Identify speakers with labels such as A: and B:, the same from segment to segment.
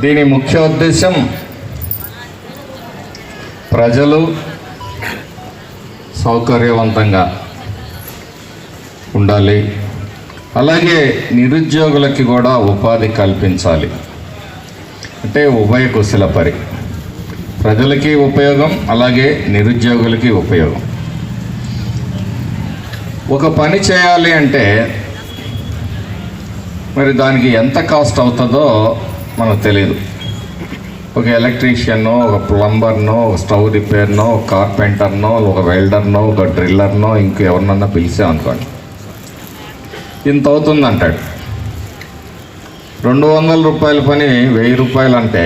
A: దీని ముఖ్య ఉద్దేశం ప్రజలు సౌకర్యవంతంగా ఉండాలి. అలాగే నిరుద్యోగులకి కూడా ఉపాధి కల్పించాలి. అంటే ఉభయ కుశల పరి. ప్రజలకి ఉపయోగం అలాగే నిరుద్యోగులకి ఉపయోగం. ఒక పని చేయాలి అంటే మరి దానికి ఎంత కాస్ట్ అవుతుందో మనకు తెలియదు ఒక ఎలక్ట్రీషియన్నో ఒక ప్లంబర్నో ఒక స్టవ్ రిపేర్నో ఒక కార్పెంటర్నో ఒక వెల్డర్నో ఒక డ్రిల్లర్నో ఇంకెవరినన్నా పిలిచామనుకోండి ఇంత అవుతుంది అంటాడు రెండు వందల రూపాయల పని వెయ్యి రూపాయలు అంటే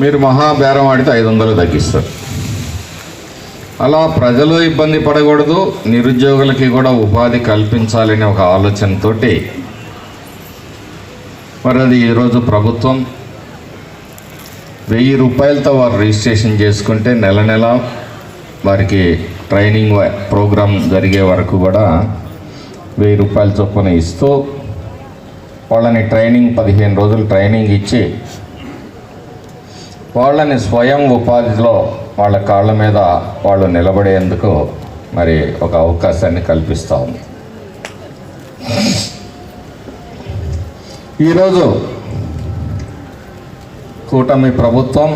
A: మీరు మహాబేరం ఆడితే ఐదు వందలు తగ్గిస్తారు. అలా ప్రజలు ఇబ్బంది పడకూడదు నిరుద్యోగులకి కూడా ఉపాధి కల్పించాలనే ఒక ఆలోచనతోటి మరి అది ఈరోజు ప్రభుత్వం వెయ్యి రూపాయలతో వారు రిజిస్ట్రేషన్ చేసుకుంటే నెల నెల వారికి ట్రైనింగ్ ప్రోగ్రాం జరిగే వరకు కూడా వెయ్యి రూపాయల చొప్పున ఇస్తూ వాళ్ళని ట్రైనింగ్ పదిహేను రోజులు ట్రైనింగ్ ఇచ్చి వాళ్ళని స్వయం ఉపాధిలో వాళ్ళ కాళ్ళ మీద వాళ్ళు నిలబడేందుకు మరి ఒక అవకాశాన్ని కల్పిస్తూ ఉంది. ఈరోజు కూటమి ప్రభుత్వం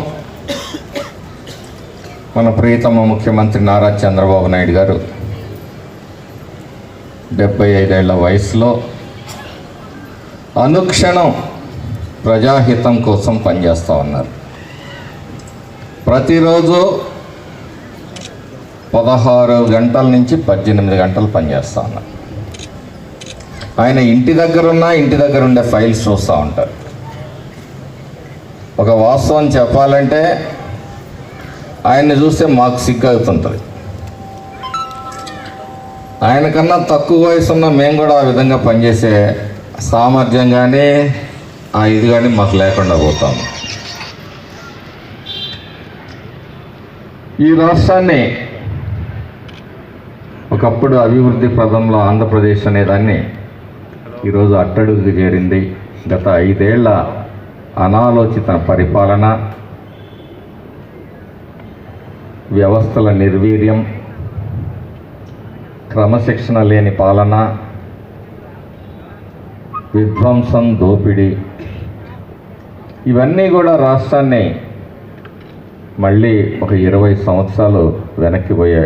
A: మన ప్రియతమ ముఖ్యమంత్రి నారా చంద్రబాబు నాయుడు గారు డెబ్బై ఐదేళ్ళ వయసులో అనుక్షణం ప్రజాహితం కోసం పనిచేస్తూ ఉన్నారు. ప్రతిరోజు పదహారు గంటల నుంచి పద్దెనిమిది గంటలు పనిచేస్తూ ఉన్నారు. ఆయన ఇంటి దగ్గర ఉన్న ఇంటి దగ్గర ఉండే ఫైల్స్ చూస్తూ ఉంటారు. ఒక వాస్తవం చెప్పాలంటే ఆయన్ని చూస్తే మాకు సిగ్గు అవుతుంటుంది ఆయన కన్నా తక్కువ వయసు ఉన్న మేము కూడా ఆ విధంగా పనిచేసే సామర్థ్యం కానీ ఆ ఇది కానీ మాకు లేకుండా పోతాము ఈ రాష్ట్రాన్ని ఒకప్పుడు అభివృద్ధి పదంలో ఆంధ్రప్రదేశ్ అనేదాన్ని ఈరోజు అట్టడుగు చేరింది. గత ఐదేళ్ళ అనాలోచిత పరిపాలన వ్యవస్థల నిర్వీర్యం క్రమశిక్షణ లేని పాలన విధ్వంసం దోపిడీ ఇవన్నీ కూడా రాష్ట్రాన్ని మళ్ళీ ఒక ఇరవై సంవత్సరాలు వెనక్కి పోయే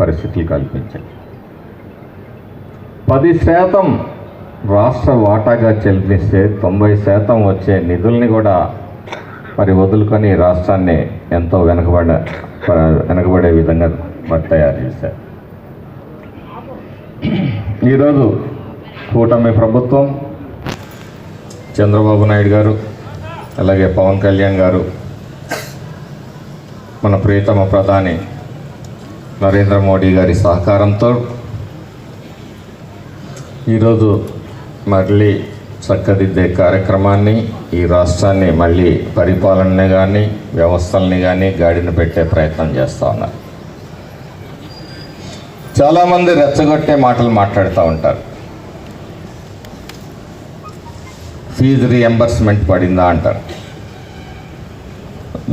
A: పరిస్థితులు కల్పించాయి. పది శాతం రాష్ట్ర వాటాగా చెల్లిస్తే తొంభై శాతం వచ్చే నిధుల్ని కూడా మరి వదులుకొని రాష్ట్రాన్ని ఎంతో వెనకబడ వెనకబడే విధంగా మరి తయారు చేశారు. ఈరోజు కూటమి ప్రభుత్వం చంద్రబాబు నాయుడు గారు అలాగే పవన్ కళ్యాణ్ గారు మన ప్రియతమ ప్రధాని నరేంద్ర మోడీ గారి సహకారంతో ఈరోజు మళ్ళీ చక్కదిద్దే కార్యక్రమాన్ని ఈ రాష్ట్రాన్ని మళ్ళీ పరిపాలనని కానీ వ్యవస్థల్ని కానీ గాడిన పెట్టే ప్రయత్నం చేస్తూ ఉన్నారు చాలామంది రెచ్చగొట్టే మాటలు మాట్లాడుతూ ఉంటారు. ఫీజు రియంబర్స్మెంట్ పడిందా అంటారు.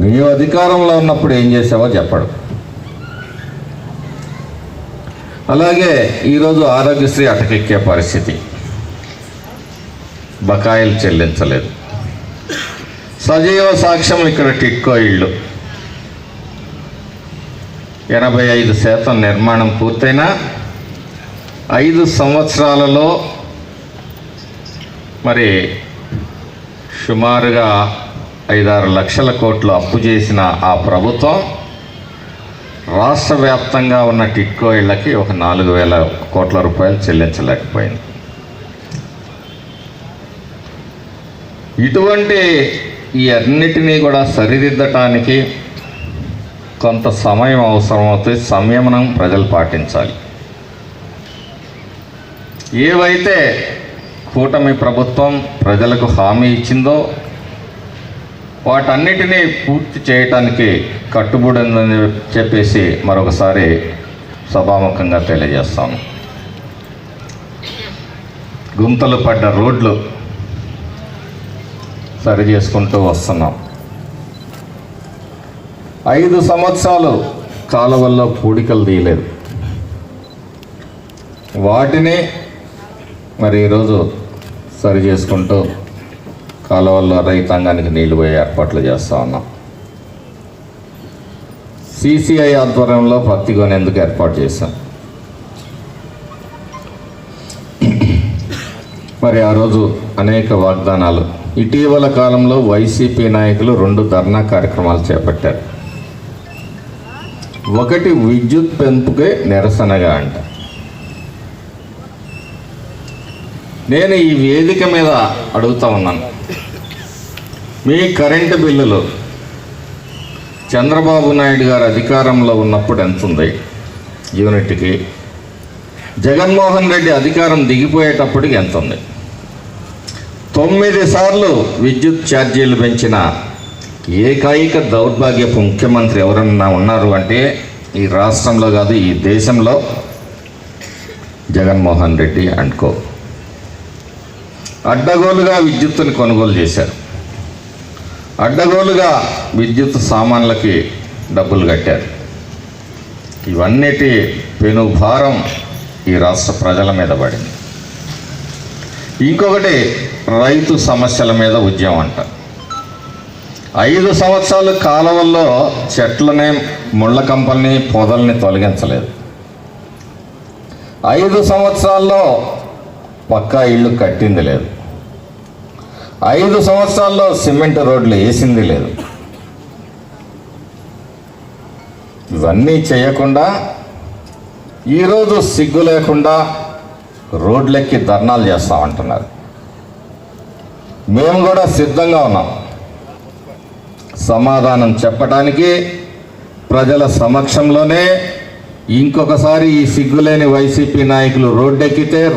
A: నీవు అధికారంలో ఉన్నప్పుడు ఏం చేసావో చెప్పడు. అలాగే ఈరోజు ఆరోగ్యశ్రీ అటకెక్కే పరిస్థితి. బకాయిలు చెల్లించలేదు. సజీవ సాక్ష్యం ఇక్కడ టిట్కో ఇళ్ళు. ఎనభై ఐదు శాతం నిర్మాణం పూర్తయినా ఐదు సంవత్సరాలలో మరి సుమారుగా ఐదారు లక్షల కోట్లు అప్పు చేసిన ఆ ప్రభుత్వం రాష్ట్ర వ్యాప్తంగా ఉన్న టిట్కో ఇళ్ళకి ఒక నాలుగు వేల కోట్ల రూపాయలు చెల్లించలేకపోయింది. ఇటువంటి ఈ అన్నిటినీ కూడా సరిదిద్దటానికి కొంత సమయం అవసరమవుతుంది సంయమనం ప్రజలు పాటించాలి. ఏవైతే కూటమి ప్రభుత్వం ప్రజలకు హామీ ఇచ్చిందో వాటన్నిటినీ పూర్తి చేయటానికి కట్టుబడిందని చెప్పేసి మరొకసారి సభాముఖంగా తెలియజేస్తాను. గుంతలు పడ్డ రోడ్లు సరి చేసుకుంటూ వస్తున్నాం. ఐదు సంవత్సరాలు కాలువల్లో పూడికలు తీయలేదు. వాటిని మరి ఈరోజు సరి చేసుకుంటూ కాలువల్లో రైతాంగానికి నీళ్ళు పోయే ఏర్పాట్లు చేస్తూ ఉన్నాం. సిసిఐ ఆధ్వర్యంలో పత్తి కొనేందుకు ఏర్పాటు చేశాం. మరి ఆ రోజు అనేక వాగ్దానాలు. ఇటీవల కాలంలో వైసీపీ నాయకులు రెండు ధర్నా కార్యక్రమాలు చేపట్టారు. ఒకటి విద్యుత్ పెంపుకే నిరసనగా అంట. నేను ఈ వేదిక మీద అడుగుతా ఉన్నాను. మీ కరెంటు బిల్లులు చంద్రబాబు నాయుడు గారు అధికారంలో ఉన్నప్పుడు ఎంత ఉంది యూనిట్కి? జగన్మోహన్ రెడ్డి అధికారం దిగిపోయేటప్పటికి ఎంత ఉంది తొమ్మిది సార్లు విద్యుత్ ఛార్జీలు పెంచిన ఏకైక దౌర్భాగ్యపు ముఖ్యమంత్రి ఎవరన్నా ఉన్నారు అంటే ఈ రాష్ట్రంలో కాదు ఈ దేశంలో జగన్మోహన్ రెడ్డి అండ్కో అడ్డగోలుగా విద్యుత్తుని కొనుగోలు చేశారు. అడ్డగోలుగా విద్యుత్ సామాన్లకి డబ్బులు కట్టారు. ఇవన్నిటి పెను భారం ఈ రాష్ట్ర ప్రజల మీద పడింది. ఇంకొకటి రైతు సమస్యల మీద ఉద్యమం అంట. ఐదు సంవత్సరాలు కాలువల్లో చెట్లని ముళ్ళ కంపల్ని పొదల్ని తొలగించలేదు. ఐదు సంవత్సరాల్లో పక్కా ఇళ్ళు కట్టింది లేదు. ఐదు సంవత్సరాల్లో సిమెంట్ రోడ్లు వేసింది లేదు. ఇవన్నీ చేయకుండా ఈరోజు సిగ్గు లేకుండా రోడ్లెక్కి ధర్నాలు చేస్తామంటున్నారు. మేము కూడా సిద్ధంగా ఉన్నాం. సమాధానం చెప్పడానికి ప్రజల సమక్షంలోనే ఇంకొకసారి ఈ సిగ్గులేని వైసీపీ నాయకులు రోడ్డెక్కితే